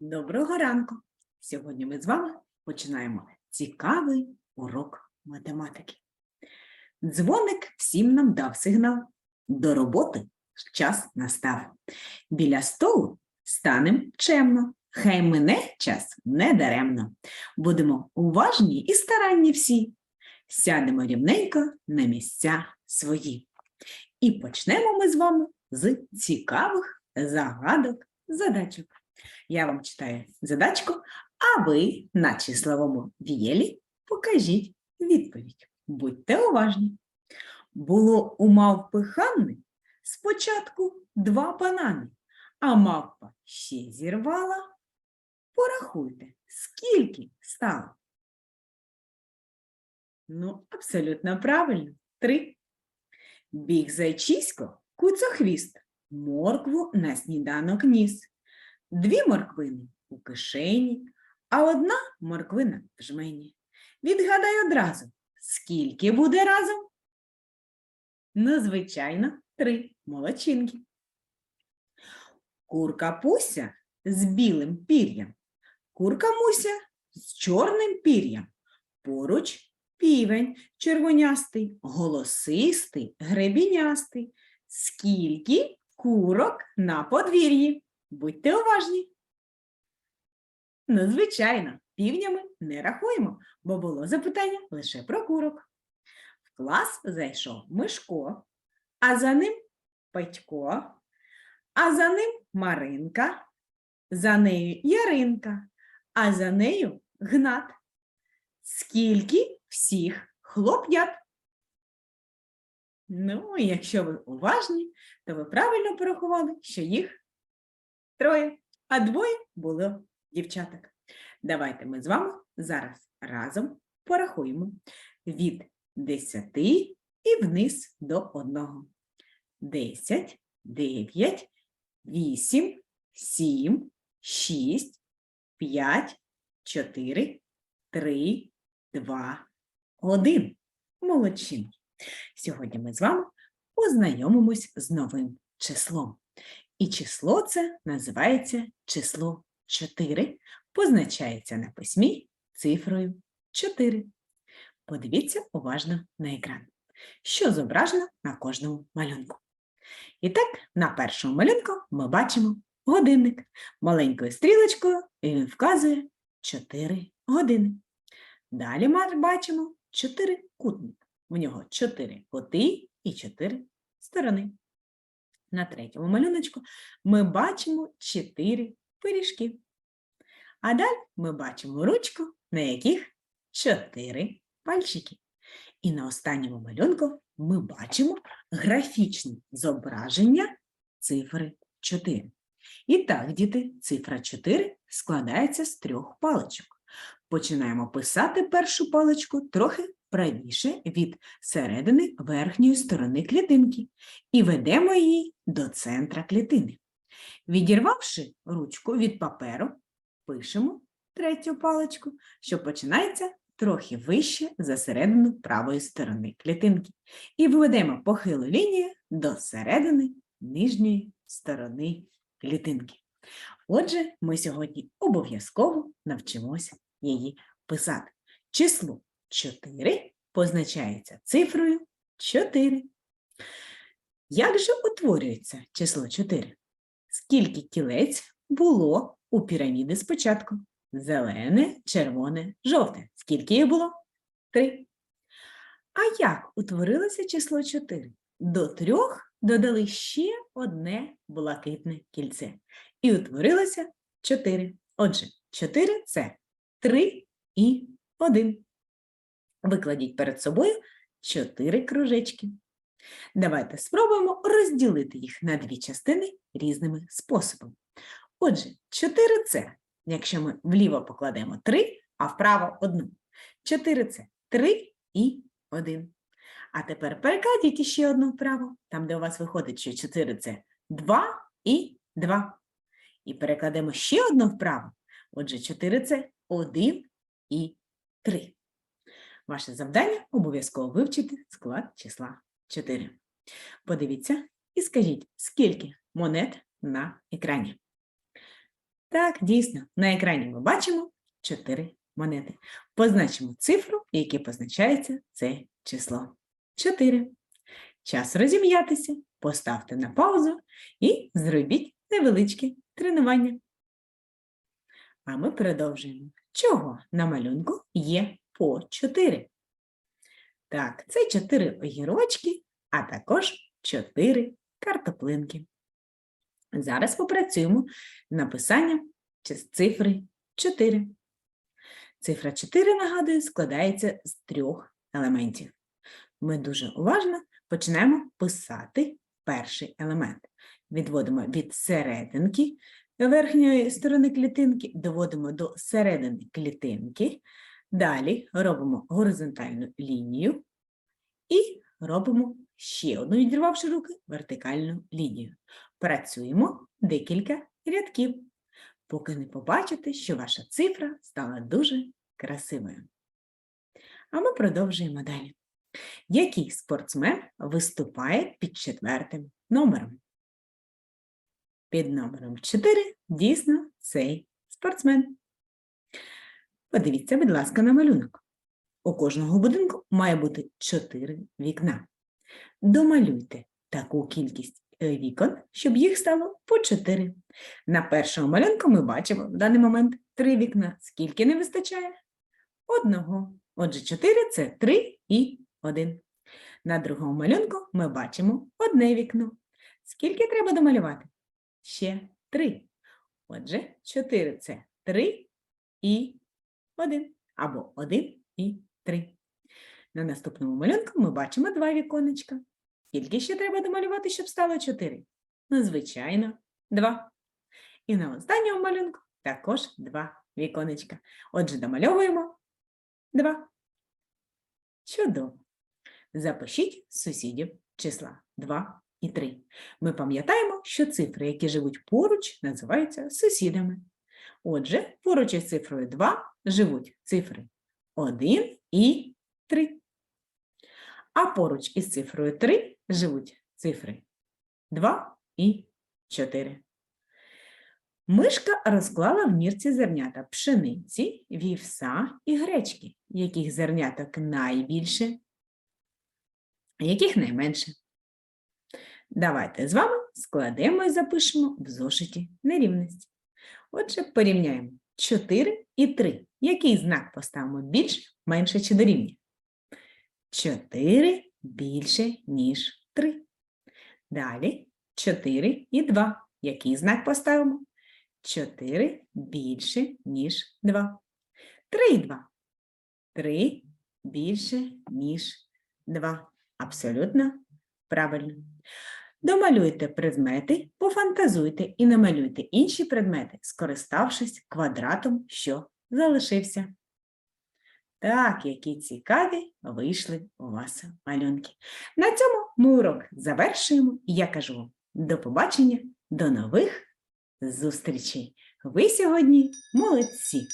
Доброго ранку! Сьогодні ми з вами починаємо цікавий урок математики. Дзвоник всім нам дав сигнал. До роботи час настав. Біля столу станем чемно. Хай мине час недаремно. Будемо уважні і старанні всі. Сядемо рівненько на місця свої. І почнемо ми з вами з цікавих загадок задачок. Я вам читаю задачку, а ви на числовому вієлі покажіть відповідь. Будьте уважні. Було у мавпи Ханни спочатку два банани, а мавпа ще зірвала. Порахуйте, скільки стало? Ну, абсолютно правильно. Три. Біг зайчисько, куцохвіст, моркву на сніданок ніс. Дві морквини у кишені, а одна морквина в жмені. Відгадай одразу, скільки буде разом? Ну, звичайно, три молодчинки. Курка Пуся з білим пір'ям, курка Муся з чорним пір'ям. Поруч півень червонястий, голосистий, гребінястий. Скільки курок на подвір'ї? Будьте уважні. Ну, звичайно, півнями не рахуємо, бо було запитання лише про курок. В клас зайшов Мишко, а за ним Петько, а за ним Маринка, за нею Яринка, а за нею Гнат. Скільки всіх хлоп'ят? Ну, якщо ви уважні, то ви правильно порахували, що їх троє, а двоє було дівчаток. Давайте ми з вами зараз разом порахуємо від 10 і вниз до 1. 10, 9, 8, 7, 6, 5, 4, 3, 2, 1. Молодчинки. Сьогодні ми з вами познайомимось з новим числом. І число це називається число 4, позначається на письмі цифрою 4. Подивіться уважно на екран, що зображено на кожному малюнку. І так, на першому малюнку ми бачимо годинник. Маленькою стрілочкою і він вказує 4 години. Далі ми бачимо 4 кутник. В нього 4 кути і 4 сторони. На третьому малюночку ми бачимо 4 пиріжки. А далі ми бачимо ручку, на яких 4 пальчики. І на останньому малюнку ми бачимо графічне зображення цифри 4. І так, діти, цифра 4 складається з трьох паличок. Починаємо писати першу паличку трохи правіше від середини верхньої сторони клітинки і ведемо її до центра клітини. Відірвавши ручку від паперу, пишемо третю паличку, що починається трохи вище за середину правої сторони клітинки. І виведемо похилу лінію до середини нижньої сторони клітинки. Отже, ми сьогодні обов'язково навчимося її писати. Число 4 позначається цифрою 4. Як же утворюється число 4? Скільки кілець було у піраміди спочатку? Зелене, червоне, жовте. Скільки їх було? Три. А як утворилося число 4? До трьох додали ще одне блакитне кільце. І утворилося 4. Отже, 4 – це 3 і 1. Викладіть перед собою 4 кружечки. Давайте спробуємо розділити їх на дві частини різними способами. Отже, 4 це, якщо ми вліво покладемо 3, а вправо 1. 4 це 3 і 1. А тепер перекладіть ще одну вправо, там, де у вас виходить, що 4 це 2 і 2. І перекладемо ще одну вправо. Отже, 4 це 1 і 3. Ваше завдання обов'язково вивчити склад числа 4. Подивіться і скажіть, скільки монет на екрані. Так, дійсно, на екрані ми бачимо чотири монети. Позначимо цифру, яке позначається це число. 4. Час розім'ятися, поставте на паузу і зробіть невеличке тренування. А ми продовжуємо. Чого на малюнку є по 4? Так, це 4 огірочки, а також 4 картоплинки. Зараз попрацюємо з написанням чис- цифри 4. Цифра 4, нагадую, складається з трьох елементів. Ми дуже уважно починаємо писати перший елемент. Відводимо від серединки верхньої сторони клітинки, доводимо до середини клітинки. Далі робимо горизонтальну лінію і робимо ще одну, відірвавши руки, вертикальну лінію. Працюємо декілька рядків, поки не побачите, що ваша цифра стала дуже красивою. А ми продовжуємо далі. Який спортсмен виступає під четвертим номером? Під номером 4 дійсно цей спортсмен. Подивіться, будь ласка, на малюнок. У кожного будинку має бути 4 вікна. Домалюйте таку кількість е, вікон, щоб їх стало по 4. На першому малюнку ми бачимо в даний момент 3 вікна. Скільки не вистачає? Одного. Отже, 4 – це 3 і 1. На другому малюнку ми бачимо одне вікно. Скільки треба домалювати? Ще 3. Отже, 4 – це 3 і 1. Або 1 і 3. На наступному малюнку ми бачимо два віконечка. Скільки ще треба домалювати, щоб стало 4? Ну, звичайно, 2. І на останньому малюнку також два віконечка. Отже, домальовуємо 2. Чудово. Запишіть сусідів числа 2 і 3. Ми пам'ятаємо, що цифри, які живуть поруч, називаються сусідами. Отже, поруч із цифрою 2 живуть цифри 1 і 3. А поруч із цифрою 3 живуть цифри 2 і 4. Мишка розклала в мірці зернята пшениці, вівса і гречки, яких зерняток найбільше, яких найменше. Давайте з вами складемо і запишемо в зошиті нерівності. Отже, порівняємо 4 і 3. Який знак поставимо більше, менше чи дорівнює? 4 більше, ніж 3. Далі 4 і 2. Який знак поставимо? 4 більше, ніж 2. 3 і 2. 3 більше, ніж 2. Абсолютно правильно. Домалюйте предмети, пофантазуйте і намалюйте інші предмети, скориставшись квадратом, що залишився. Так, які цікаві вийшли у вас малюнки. На цьому ми урок завершуємо. І я кажу вам до побачення, до нових зустрічей. Ви сьогодні молодці!